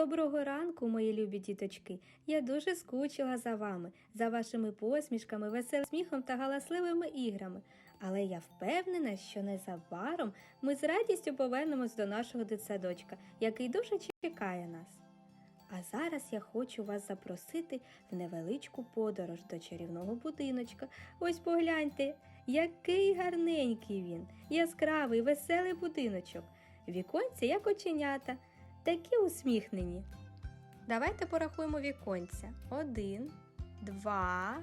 Доброго ранку, мої любі діточки. Я дуже скучила за вами, за вашими посмішками, веселим сміхом та галасливими іграми. Але я впевнена, що незабаром ми з радістю повернемось до нашого дитсадочка, який дуже чекає нас. А зараз я хочу вас запросити в невеличку подорож до чарівного будиночка. Ось погляньте, який гарненький він, яскравий, веселий будиночок. Віконці, як оченята, такі усміхнені. Давайте порахуємо віконця. Один, два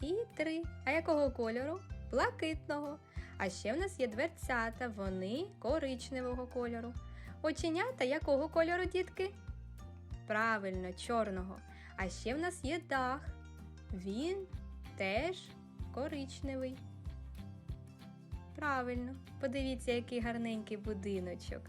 і три. А якого кольору? Блакитного. А ще в нас є дверцята, вони коричневого кольору. Оченята якого кольору, дітки? Правильно, чорного. А ще в нас є дах. Він теж коричневий. Правильно, подивіться, який гарненький будиночок.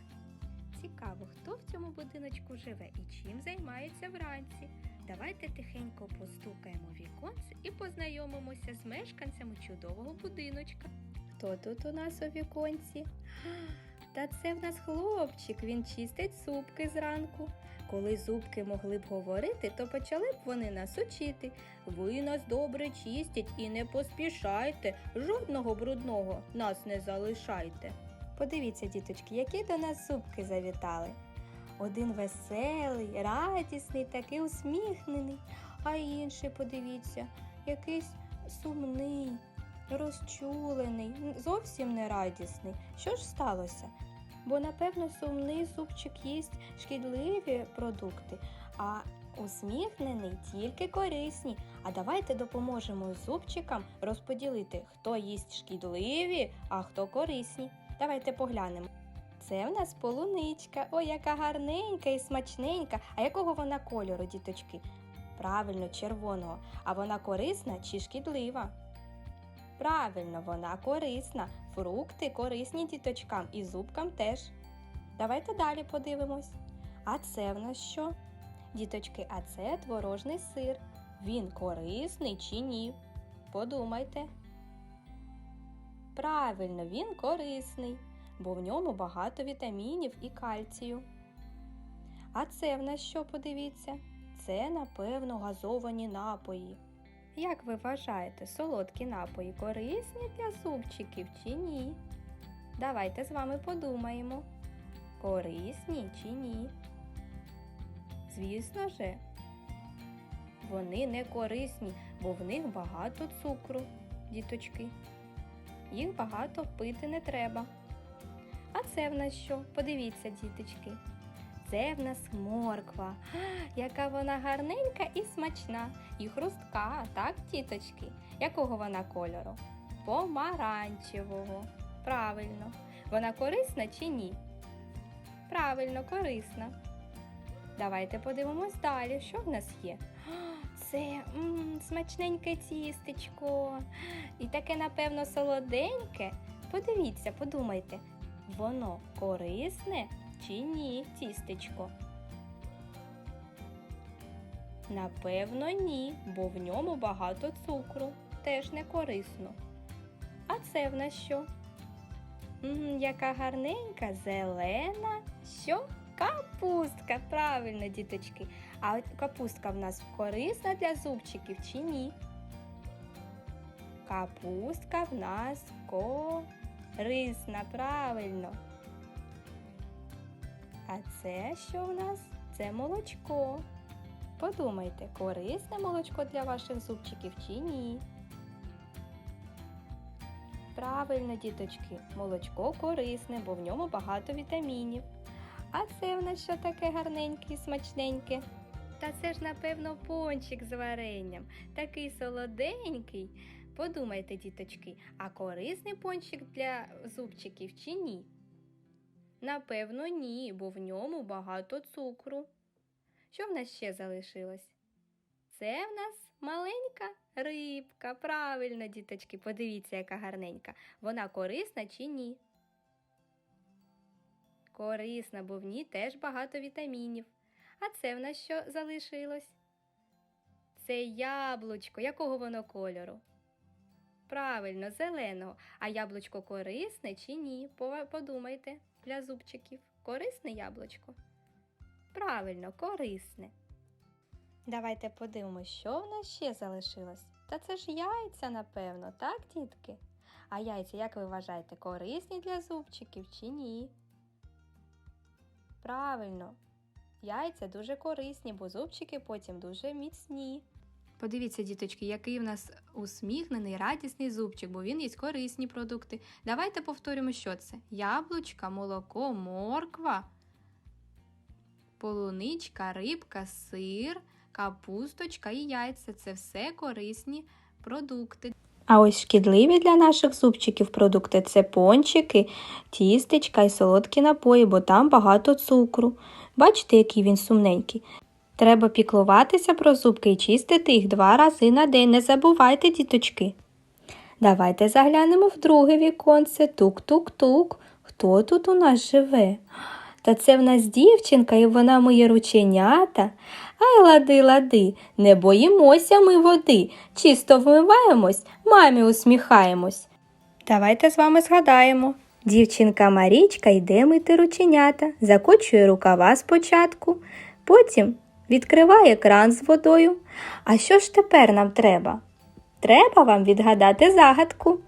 Цікаво, хто в цьому будиночку живе і чим займається вранці. Давайте тихенько постукаємо віконце і познайомимося з мешканцями чудового будиночка. Хто тут у нас у віконці? Та це в нас хлопчик, він чистить зубки зранку. Коли зубки могли б говорити, то почали б вони нас учити. Ви нас добре чистіть і не поспішайте, жодного брудного нас не залишайте. Подивіться, діточки, які до нас зубки завітали. Один веселий, радісний, такий усміхнений, а інший, подивіться, якийсь сумний, розчулений, зовсім не радісний. Що ж сталося? Бо, напевно, сумний зубчик їсть шкідливі продукти, а усміхнений тільки корисні. А давайте допоможемо зубчикам розподілити, хто їсть шкідливі, а хто корисні. Давайте поглянемо. Це в нас полуничка. Ой, яка гарненька і смачненька. А якого вона кольору, діточки? Правильно, червоного. А вона корисна чи шкідлива? Правильно, вона корисна. Фрукти корисні діточкам і зубкам теж. Давайте далі подивимось. А це в нас що? Діточки, а це творожний сир. Він корисний чи ні? Подумайте. Правильно, він корисний, бо в ньому багато вітамінів і кальцію. А це в нас що подивіться? Це, напевно, газовані напої. Як ви вважаєте, солодкі напої корисні для зубчиків чи ні? Давайте з вами подумаємо, корисні чи ні. Звісно же, вони не корисні, бо в них багато цукру, діточки. Їх багато пити не треба. Це в нас що? Подивіться, діточки. Це в нас морква. А, яка вона гарненька і смачна, і хрустка, так, тіточки? Якого вона кольору? Помаранчевого. Правильно. Вона корисна чи ні? Правильно, корисна. Давайте подивимось далі, що в нас є. Це м, смачненьке тістечко. І таке, напевно, солоденьке. Подивіться, подумайте, воно корисне чи ні, тістечко? Напевно, ні, бо в ньому багато цукру, теж не корисно. А це в нас що? М, яка гарненька, зелена. Що? Капустка, правильно, діточки. А капустка в нас корисна для зубчиків чи ні? Капустка в нас корисна, правильно. А це що в нас? Це молочко. Подумайте, корисне молочко для ваших зубчиків чи ні? Правильно, діточки, молочко корисне, бо в ньому багато вітамінів. А це в нас що таке гарненьке і смачненьке? Та це ж, напевно, пончик з варенням, такий солоденький. Подумайте, діточки, а корисний пончик для зубчиків чи ні? Напевно, ні, бо в ньому багато цукру. Що в нас ще залишилось? Це в нас маленька рибка. Правильно, діточки, подивіться, яка гарненька. Вона корисна чи ні? Корисна, бо в ній теж багато вітамінів. А це в нас що залишилось? Це яблучко. Якого воно кольору? Правильно, зеленого. А яблучко корисне чи ні? Подумайте для зубчиків. Корисне яблучко? Правильно, корисне. Давайте подивимося, що в нас ще залишилось. Та це ж яйця, напевно, так, дітки? А яйця, як ви вважаєте, корисні для зубчиків чи ні? Правильно, яйця дуже корисні, бо зубчики потім дуже міцні. Подивіться, діточки, який в нас усміхнений, радісний зубчик, бо він їсть корисні продукти. Давайте повторимо, що це: яблучка, молоко, морква, полуничка, рибка, сир, капусточка і яйця це все корисні продукти. А ось шкідливі для наших зубчиків продукти це пончики, тістечка і солодкі напої, бо там багато цукру. Бачите, який він сумненький. Треба піклуватися про зубки і чистити їх два рази на день. Не забувайте, діточки. Давайте заглянемо в друге віконце. Тук-тук-тук. Хто тут у нас живе? Та це в нас дівчинка, і вона миє рученята. Ай, лади, лади, не боїмося ми води. Чисто вмиваємось, мамі усміхаємось. Давайте з вами згадаємо. Дівчинка Марічка йде мити рученята, закочує рукава спочатку, потім відкриває кран з водою. А що ж тепер нам треба? Треба вам відгадати загадку.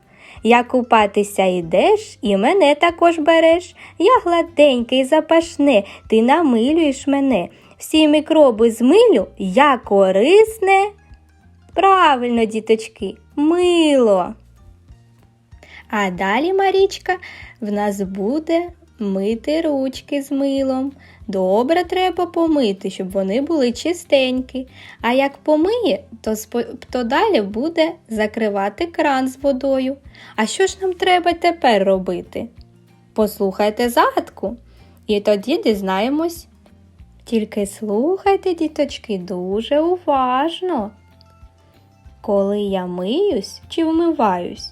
Як купатися йдеш, і мене також береш. Я гладенький запашне, ти намилюєш мене. Всі мікроби змилю, я корисне. Правильно, діточки, мило. А далі, Марічка, в нас буде мити ручки з милом. Добре треба помити, щоб вони були чистенькі. А як помиє, то, спо- то далі буде закривати кран з водою. А що ж нам треба тепер робити? Послухайте загадку, і тоді дізнаємось. Тільки слухайте, діточки, дуже уважно. Коли я миюсь чи вмиваюсь,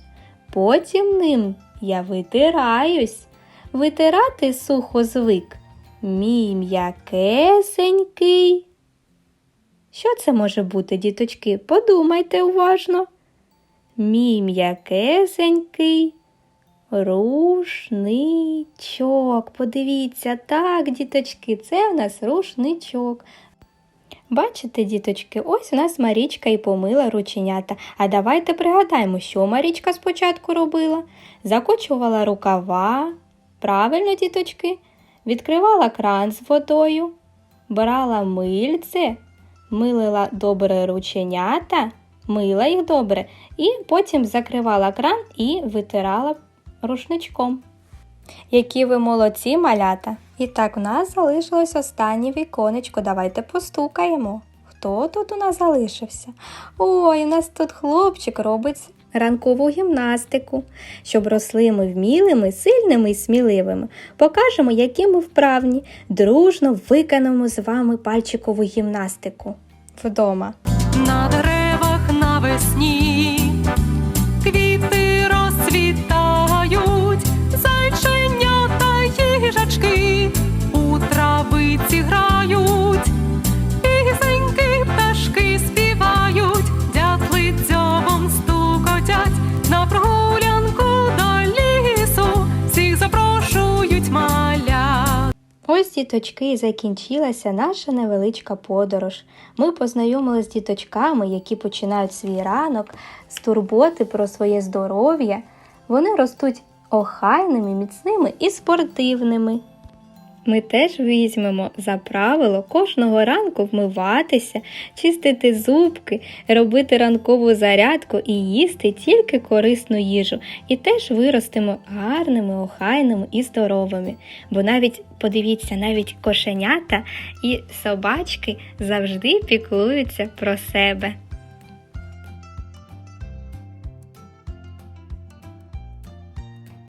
потім ним я витираюсь. Витирати сухо звик. Мій м'якесенький. Що це може бути, діточки? Подумайте уважно. Мій м'якесенький рушничок. Подивіться, так, діточки, це у нас рушничок. Бачите, діточки, ось у нас Марічка і помила рученята. А давайте пригадаємо, що Марічка спочатку робила. Закочувала рукава. Правильно, діточки? Відкривала кран з водою, брала мильце, милила добре рученята, мила їх добре, і потім закривала кран і витирала рушничком. Які ви молодці, малята! І так, у нас залишилось останнє віконечко. Давайте постукаємо. Хто тут у нас залишився? Ой, у нас тут хлопчик робить ранкову гімнастику. Щоб росли ми вмілими, сильними і сміливими. Покажемо, які ми вправні. Дружно виконаємо з вами пальчикову гімнастику вдома. На деревах навесні Ось, діточки, і закінчилася наша невеличка подорож. Ми познайомилися з діточками, які починають свій ранок з турботи про своє здоров'я. Вони ростуть охайними, міцними і спортивними. Ми теж візьмемо за правило кожного ранку вмиватися, чистити зубки, робити ранкову зарядку і їсти тільки корисну їжу. І теж виростемо гарними, охайними і здоровими. Бо навіть подивіться, навіть кошенята і собачки завжди піклуються про себе.